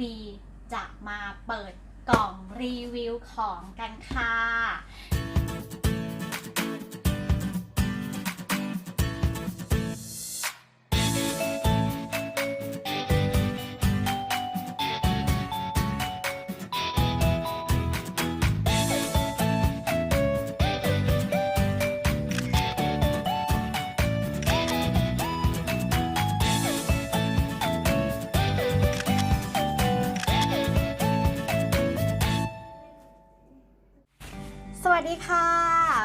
บีจะมาเปิดกล่องรีวิวของกันค่ะ วัสดีค่ะ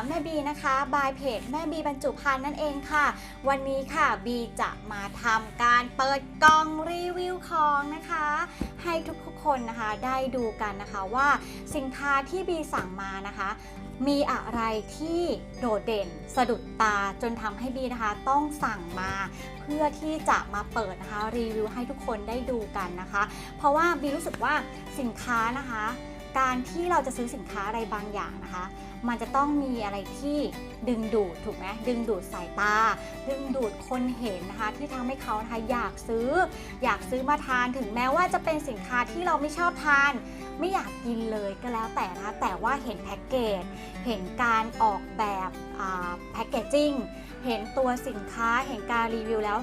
แม่บีนะคะบายเพจแม่บีบรรจุภัณฑ์นั่นเองค่ะ วันนี้ค่ะบีจะมาทำการเปิดกล่องรีวิวของนะคะ ให้ทุกๆคนนะคะได้ดูกันนะคะว่าสินค้าที่บีสั่งมานะคะ มีอะไรที่โดดเด่นสะดุดตาจนทำให้บีนะคะต้องสั่งมา เพื่อที่จะมาเปิดนะคะรีวิวให้ทุกคนได้ดูกันนะคะ เพราะว่าบีรู้สึกว่าสินค้านะคะ การที่เราจะซื้อสินค้าอะไรบางอย่างนะคะ มันจะต้องมีอะไรที่ดึงดูดถูกไหมดึงดูดสายตา ดึงดูดคนเห็นนะคะ ที่ทำให้เขานะคะอยากซื้อ อยากซื้อมาทานถึงแม้ว่าจะเป็นสินค้าที่เราไม่ชอบทาน ไม่อยากกินเลยก็แล้วแต่นะคะแต่ว่าเห็นแพ็กเกจเห็นการออกแบบแพ็กเกจจิ้งเห็นตัวสินค้าเห็นการรีวิวแล้ว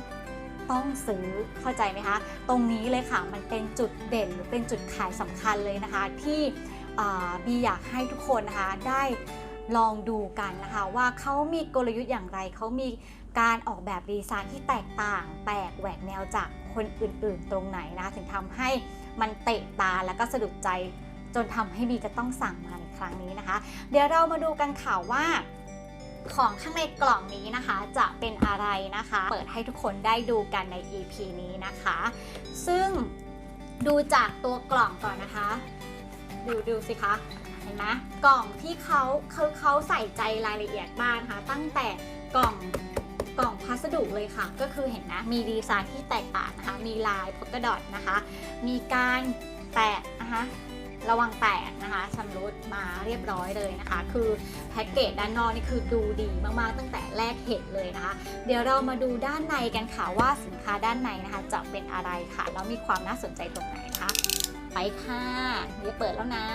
ต้องซื้อเข้าใจไหมคะ ตรงนี้เลยค่ะมันเป็นจุดเด่นหรือเป็นจุดขายสำคัญเลยนะคะ ที่บีอยากให้ทุกคนนะคะได้ลองดูกันนะคะ ว่าเขามีกลยุทธ์อย่างไร เขามีการออกแบบดีไซน์ที่แตกต่างแปลกแหวกแนวจากคนอื่นๆ ตรงไหนนะคะถึงทำให้มันเตะตาแล้วก็สะดุดใจจนทำให้บีจะต้องสั่งมาในครั้งนี้นะคะ เดี๋ยวเรามาดูกันค่ะว่า ของข้างในกล่องนี้นะคะจะเป็นอะไรนะคะ เปิดให้ทุกคนได้ดูกันใน EP นี้นะคะ ซึ่งดูจากตัวกล่องก่อนนะคะ ดูดูสิคะเห็นไหมกล่องที่เขาเขาเขาใส่ใจรายละเอียดมากนะคะตั้งแต่กล่องกล่องพัสดุเลยค่ะ ก็คือเห็นนะมีดีไซน์ที่แตกต่างนะคะ มีลายพ o กระดอทนะคะ มีการแปะนะคะ ระวังแตกนะคะชำรุดมาเรียบร้อยเลยนะคะ คือแพ็กเกจด้านนอกนี่คือดูดีมากๆ ตั้งแต่แรกเห็นเลยนะคะ เดี๋ยวเรามาดูด้านในกันค่ะว่าสินค้าด้านในนะคะ จะเป็นอะไรค่ะแล้วมีความน่าสนใจตรงไหนคะไปค่ะเดี๋ยวเปิดแล้วนะ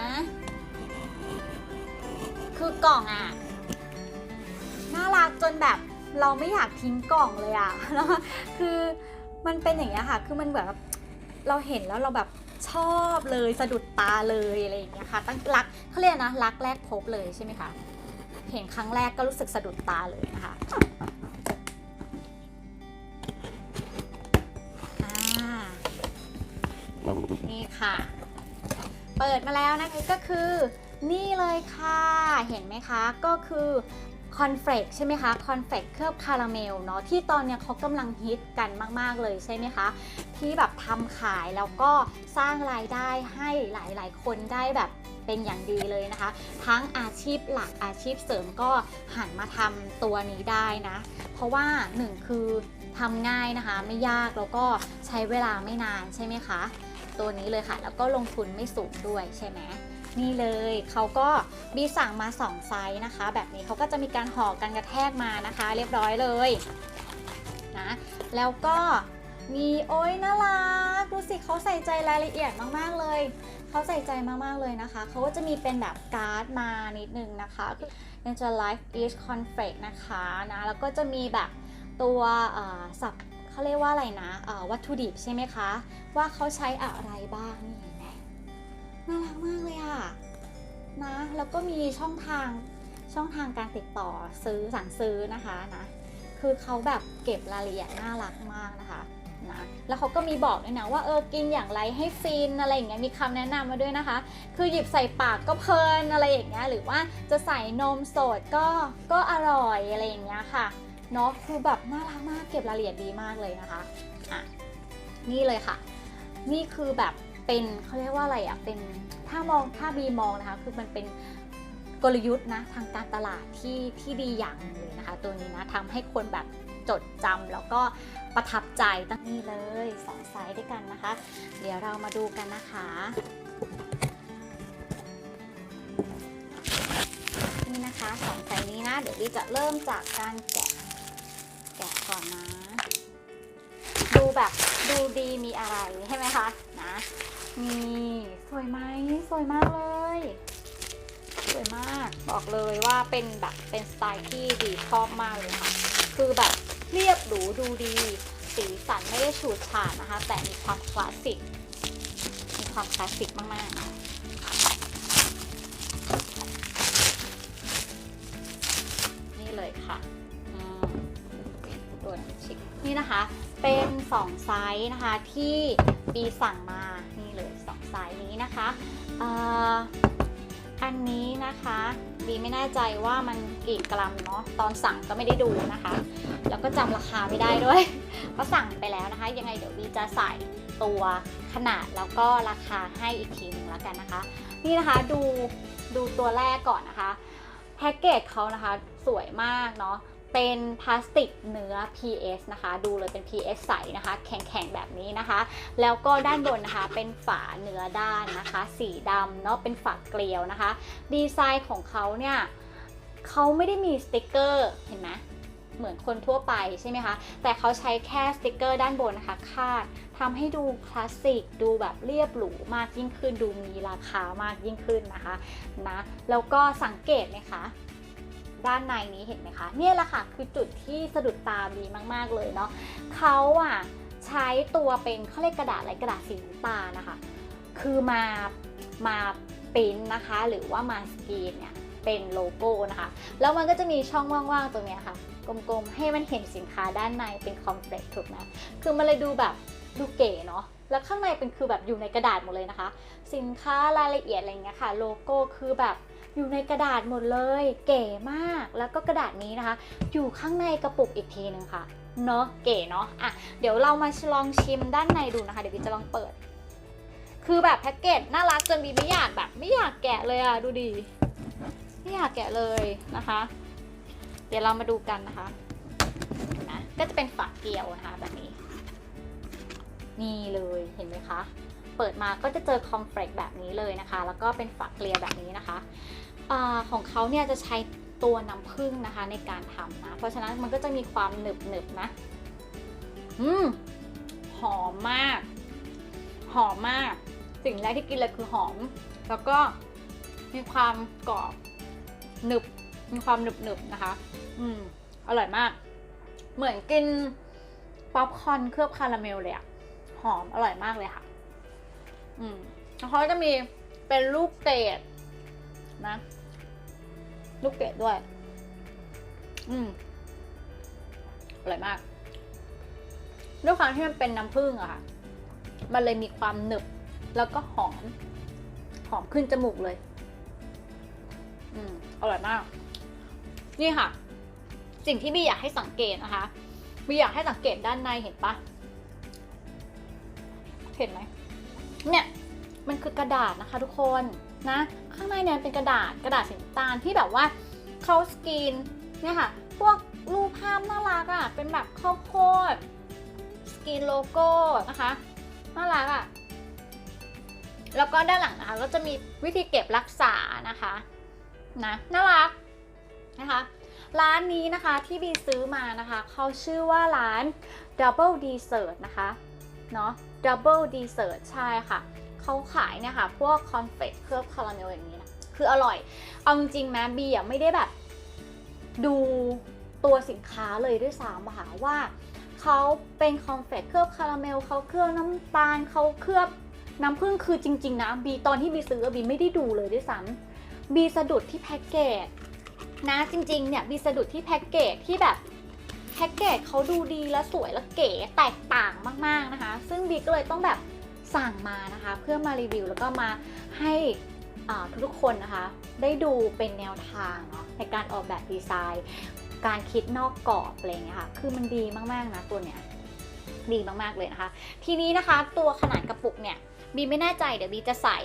คือกล่องอะน่ารักจนแบบเราไม่อยากทิ้งกล่องเลยอะแล้วคือมันเป็นอย่างเงี้ยค่ะ คือมันแบบเราเห็นแล้วเราแบบ ชอบเลยสะดุดตาเลยอะไรอย่างเงี้ยค่ะตั้งรักเขาเรียกนะรักแรกพบเลยใช่ไหมคะเห็นครั้งแรกก็รู้สึกสะดุดตาเลยนะคะนี่ค่ะ เปิดมาแล้วนะคะก็คือ นี่เลยค่ะเห็นไหมคะก็คือคอนเฟลกใช่ไหมคะคอนเฟลกเคลือบคาราเมลเนาะที่ตอนเนี้ยเขากำลังฮิตกันมาก ๆ เลยใช่ไหมคะ ที่แบบทำขายแล้วก็สร้างรายได้ให้หลาย ๆ คนได้แบบเป็นอย่างดีเลยนะคะ ทั้งอาชีพหลักอาชีพเสริมก็หันมาทำตัวนี้ได้นะ เพราะว่าหนึ่งคือทำง่ายนะคะ ไม่ยากแล้วก็ใช้เวลาไม่นานใช่ไหมคะ ตัวนี้เลยค่ะ แล้วก็ลงทุนไม่สูงด้วยใช่ไหมนี่เลยเขาก็บีสั่งมา 2 ไซส์นะคะ แบบนี้เขาก็จะมีการห่อกันกระแทกมานะคะ เรียบร้อยเลยนะแล้วก็ มีโอ้ยน่ารักดูสิเขาใส่ใจรายละเอียดมากๆเลย เขาใส่ใจมากๆเลยนะคะ เขาก็จะมีเป็นแบบการ์ดมานิดนึงนะคะเป็นจะ Life is Conflict นะคะนะ แล้วก็จะมีแบบตัวสับเขาเรียกว่าอะไรนะวัตถุดิบใช่ไหมคะ ว่าเขาใช้อะไรบ้างนี่เห็นไหมน่ารักมากเลยอะนะ แล้วก็มีช่องทางช่องทางการติดต่อซื้อสั่งซื้อนะคะนะ คือเขาแบบเก็บรายละเอียดน่ารักมากนะคะ นะ แล้วเขาก็มีบอกด้วยนะว่าเออกินอย่างไรให้ฟินอะไรอย่างเงี้ยมีคำแนะนำมาด้วยนะคะ คือหยิบใส่ปากก็เพลินอะไรอย่างเงี้ยหรือว่าจะใส่นมสดก็ก็อร่อยอะไรอย่างเงี้ยค่ะเนาะคือแบบน่ารักมากเก็บรายละเอียดดีมากเลยนะคะอะนี่เลยค่ะ นี่คือแบบเป็นเขาเรียกว่าอะไรอะเป็นถ้ามองถ้าบีมองนะคะ คือมันเป็นกลยุทธ์นะทางการตลาดที่ที่ดีอย่างเลยนะคะ ตัวนี้นะทำให้คนแบบจดจำแล้วก็ ประทับใจตั้งนี่เลยสองไซส์ด้วยกันนะคะ เดี๋ยวเรามาดูกันนะคะนี่นะคะสองไซส์นี้นะเดี๋ยวบีจะเริ่มจากการแกะแกะก่อนนะ ดูแบบดูดีมีอะไรใช่ไหมคะนะนี่สวยไหมสวยมากเลยสวยมากบอกเลยว่าเป็นแบบเป็นสไตล์ที่ดีชอบมากเลยค่ะ คือแบบ เรียบหรูดูดี สีสันไม่ได้ฉูดฉาดนะคะ แต่มีความคลาสสิก มีความคลาสสิกมากๆนี่เลยค่ะตัวนี้ชิคนี่นะคะ เป็น 2 ไซส์นะคะที่บีสั่งมา นี่เลย 2 ไซส์นี้นะคะ อันนี้นะคะบีไม่แน่ใจว่ามันกี่กรัมเนาะตอนสั่งก็ไม่ได้ดูนะคะ แล้วก็จำราคาไม่ได้ด้วย ก็สั่งไปแล้วนะคะ ยังไงเดี๋ยวบีจะใส่ตัวขนาดแล้วก็ราคาให้อีกทีหนึ่งแล้วกันนะคะ นี่นะคะดูดูตัวแรกก่อนนะคะ แพ็กเกจเขานะคะสวยมากเนาะ เป็นพลาสติกเนื้อ PS นะคะ ดูเลยเป็น PS ใสนะคะ แข็งๆแบบนี้นะคะ แล้วก็ด้านบนนะคะเป็นฝาเนื้อด้านนะคะ สีดำเนาะเป็นฝาเกลียวนะคะ ดีไซน์ของเขาเนี่ยเขาไม่ได้มีสติกเกอร์เห็นไหมเหมือนคนทั่วไปใช่ไหมคะ แต่เขาใช้แค่สติกเกอร์ด้านบนนะคะ คาดทำให้ดูคลาสสิก ดูแบบเรียบหรูมากยิ่งขึ้น ดูมีราคามากยิ่งขึ้นนะคะนะ แล้วก็สังเกตไหมคะ ด้านในนี้เห็นไหมคะ เนี่ยแหละค่ะคือจุดที่สะดุดตาดีมากๆเลยเนาะเขาอะใช้ตัวเป็นเขาเรียกกระดาษอะไรกระดาษสีน้ำตานะคะ คือมามาปิ้นนะคะ หรือว่ามาสกรีนเนี่ยเป็นโลโก้นะคะ แล้วมันก็จะมีช่องว่างๆตรงเนี้ยค่ะ กลมๆ ให้มันเห็นสินค้าด้านในเป็นคอมเพล็กซ์ถูกไหมคือมันเลยดูแบบดูเก๋เนาะ แล้วข้างในเป็นคือแบบอยู่ในกระดาษหมดเลยนะคะ สินค้ารายละเอียดอะไรเงี้ยค่ะ โลโก้คือแบบ อยู่ในกระดาษหมดเลย เก๋มากแล้วก็กระดาษนี้นะคะ อยู่ข้างในกระปุกอีกทีหนึ่งค่ะเนาะเก๋เนาะอะเดี๋ยวเรามาลองชิมด้านในดูนะคะ เดี๋ยวบีจะลองเปิด คือแบบแพ็กเกจน่ารักจนบีไม่อยากแบบ ไม่อยากแกะเลยอะดูดิไม่อยากแกะเลยนะคะ เดี๋ยวเรามาดูกันนะคะนไหมก็จะเป็นฝาเกลียวนะคะแบบนี้ นี่เลยเห็นไหมคะ เปิดมาก็จะเจอคอมเฟลกแบบนี้เลยนะคะ แล้วก็เป็นฝาเกลียวแบบนี้นะคะ ของเขาเนี่ยจะใช้ตัวน้ำผึ้งนะคะในการทำนะ เพราะฉะนั้นมันก็จะมีความหนึบหนึบๆนะ อืม หอมมาก หอมมาก สิ่งแรกที่กินเลยคือหอม แล้วก็มีความกรอบหนึบ มีความหนึบหนึบๆนะคะ อืม อร่อยมาก เหมือนกินป๊อปคอร์นเคลือบคาราเมลเลยอะหอมอร่อยมากเลยค่ะ อืมแล้วเขาจะมีเป็นลูกเกดนะ ลูกเกดด้วย อืมอร่อยมาก ด้วยความที่มันเป็นน้ำผึ้งอะค่ะ มันเลยมีความหนึบ แล้วก็หอม หอมขึ้นจมูกเลย อืมอร่อยมาก นี่ค่ะ สิ่งที่บีอยากให้สังเกตนะคะบีอยากให้สังเกตด้านในเห็นปะเห็นไหมเนี่ย มันคือกระดาษนะคะทุกคน นะ ข้างในเนี่ยเป็นกระดาษกระดาษสีน้ำตาลที่แบบว่าเขาสกรีนเนี่ยค่ะ พวกรูปภาพน่ารักอะ่ะ เป็นแบบข้าวโพดสกรีนโลโก้นะคะ น่ารักอะ่ะ แล้วก็ด้านหลังนะคะก็จะมีวิธีเก็บรักษานะคะนะน่ารักนะคะร้านนี้นะคะที่บีซื้อมานะคะเขาชื่อว่าร้าน Double Dessert นะคะเนาะ Double Dessert ใช่ค่ะ เขาขายเนี่ยค่ะ พวกคอนเฟกเคลือบคาราเมลอย่างนี้นะคืออร่อย เอาจริงๆแม้บีอะไม่ได้แบบ ดูตัวสินค้าเลยด้วยซ้ำอะค่ะว่าเขาเป็นคอนเฟกเคลือบคาราเมลเขาเคลือบน้ำตาลเขาเคลือบน้ำผึ้งคือจริง ๆ นะบีตอนที่บีซื้อบีไม่ได้ดูเลยด้วยซ้ำบีสะดุดที่แพ็กเกจนะจริงๆเนี่ยบีสะดุดที่แพ็กเกจที่แบบแพ็กเกจเขาดูดีและสวยและเก๋แตกต่างมากๆนะคะ ซึ่งบีก็เลยต้องแบบ สั่งมานะคะ เพื่อมารีวิวแล้วก็มาให้ทุกๆคนนะคะ ได้ดูเป็นแนวทางเนาะในการออกแบบดีไซน์ การคิดนอกกรอบอะไรเงี้ยค่ะ คือมันดีมากๆนะตัวเนี้ยดีมากๆเลยนะคะ ทีนี้นะคะตัวขนาดกระปุกเนี่ยบีไม่แน่ใจเดี๋ยวบีจะใส่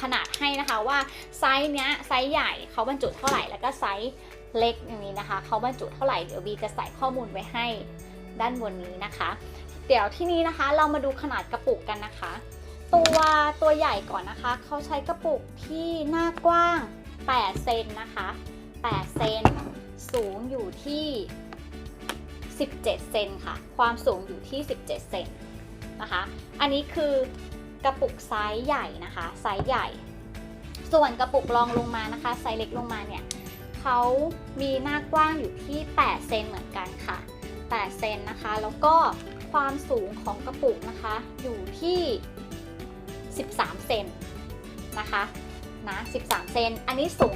ขนาดให้นะคะว่าไซส์เนี้ยไซส์ใหญ่เขาบรรจุเท่าไหร่แล้วก็ไซส์เล็กอย่างนี้นะคะเขาบรรจุเท่าไหร่เดี๋ยวบีจะใส่ข้อมูลไว้ให้ด้านบนนี้นะคะ เดี๋ยวที่นี้นะคะเรามาดูขนาดกระปุกกันนะคะ ตัวตัวใหญ่ก่อนนะคะ เขาใช้กระปุกที่หน้ากว้าง 8 เซนนะคะ 8 เซน สูงอยู่ที่ 17 เซนค่ะ ความสูงอยู่ที่ 17 เซนนะคะ อันนี้คือกระปุกไซส์ใหญ่นะคะ ไซส์ใหญ่ ส่วนกระปุกรองลงมานะคะ ไซส์เล็กลงมาเนี่ยเขามีหน้ากว้างอยู่ที่ 8 เซนเหมือนกันค่ะ 8 เซนนะคะ แล้วก็ ความสูงของกระปุกนะคะ อยู่ที่ 13 เซนนะคะนะ13 เซน อันนี้สูง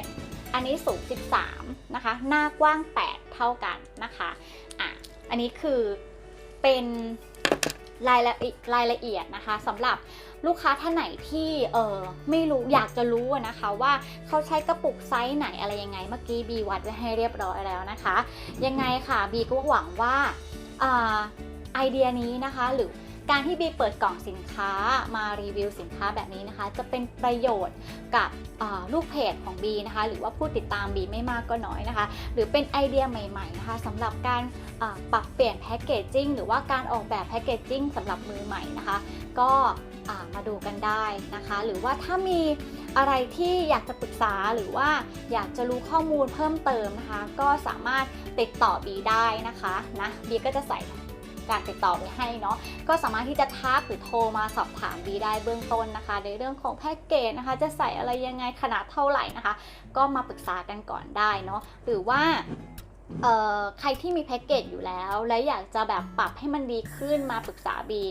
17 อันนี้สูง 13 นะคะ หน้ากว้าง 8 เท่ากันนะคะอะอันนี้คือเป็นรายละเอียดรายละเอียดนะคะสำหรับลูกค้าท่านไหนที่เออไม่รู้อยากจะรู้นะคะว่าเขาใช้กระปุกไซส์ไหนอะไรยังไงเมื่อกี้บีวัดไว้ให้เรียบร้อยแล้วนะคะ ยังไงค่ะบีก็หวังว่าอ่า ไอเดียนี้นะคะ หรือการที่บีเปิดกล่องสินค้ามารีวิวสินค้าแบบนี้นะคะ จะเป็นประโยชน์กับลูกเพจของบีนะคะ หรือว่าผู้ติดตามบีไม่มากก็น้อยนะคะ หรือเป็นไอเดียใหม่ๆนะคะสำหรับการปรับเปลี่ยนแพคเกจจิ้งหรือว่าการออกแบบแพคเกจจิ้งสำหรับมือใหม่นะคะ ก็มาดูกันได้นะคะ หรือว่าถ้ามีอะไรที่อยากจะปรึกษาหรือว่าอยากจะรู้ข้อมูลเพิ่มเติมนะคะ ก็สามารถติดต่อบีได้นะคะนะบีก็จะใส่ การติดต่อไว้ให้เนาะก็สามารถที่จะทักหรือโทรมาสอบถามบีได้เบื้องต้นนะคะ ในเรื่องของแพ็กเกจนะคะ จะใส่อะไรยังไงขนาดเท่าไหร่นะคะ ก็มาปรึกษากันก่อนได้เนาะหรือว่าใครที่มีแพ็กเกจอยู่แล้ว และอยากจะแบบปรับให้มันดีขึ้นมาปรึกษาบี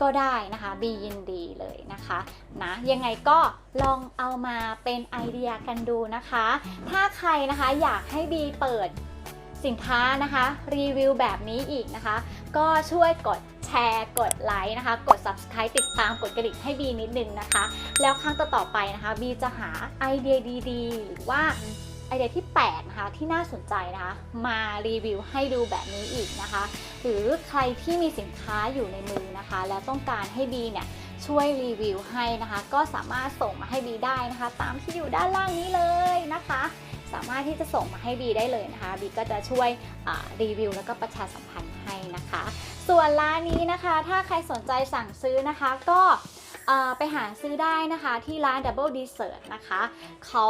ก็ได้นะคะบียินดีเลยนะคะนะยังไงก็ลองเอามาเป็นไอเดียกันดูนะคะ ถ้าใครนะคะอยากให้บีเปิด สินค้านะคะ รีวิวแบบนี้อีกนะคะ ก็ช่วยกดแชร์กดไลค์นะคะ กด subscribe ติดตามกดกระดิ่งให้บีนิดนึงนะคะ แล้วครั้งต่อๆไปนะคะ บีจะหาไอเดียดีๆ หรือว่าไอเดียที่แปลกนะคะที่น่าสนใจนะคะ มารีวิวให้ดูแบบนี้อีกนะคะ หรือใครที่มีสินค้าอยู่ในมือนะคะ แล้วต้องการให้บีเนี่ย ช่วยรีวิวให้นะคะ ก็สามารถส่งมาให้บีได้นะคะ ตามที่อยู่ด้านล่างนี้เลยนะคะ สามารถที่จะส่งมาให้บีได้เลยนะคะบีก็จะช่วยรีวิว แล้วก็ประชาสัมพันธ์ให้นะคะ ส่วนร้านนี้นะคะ ถ้าใครสนใจสั่งซื้อนะคะ ก็ไปหาซื้อได้นะคะที่ร้าน Double Dessert นะคะเขา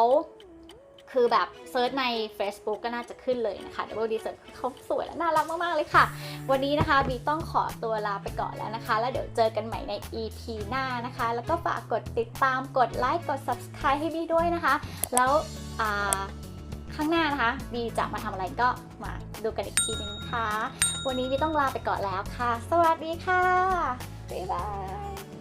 คือแบบเซิร์ชใน Facebook ก็น่าจะขึ้นเลยนะคะ Double Dessert เขาสวยและน่ารักมากๆเลยค่ะ วันนี้นะคะบีต้องขอตัวลาไปก่อนแล้วนะคะ แล้วเดี๋ยวเจอกันใหม่ใน EP หน้านะคะ แล้วก็ฝากกดติดตามกดไลค์กด Subscribe ให้บีด้วยนะคะ แล้วข้างหน้านะคะบีจะมาทำอะไรก็มาดูกันอีกทีนึงนะคะ วันนี้บีต้องลาไปก่อนแล้วค่ะ สวัสดีค่ะบ๊ายบาย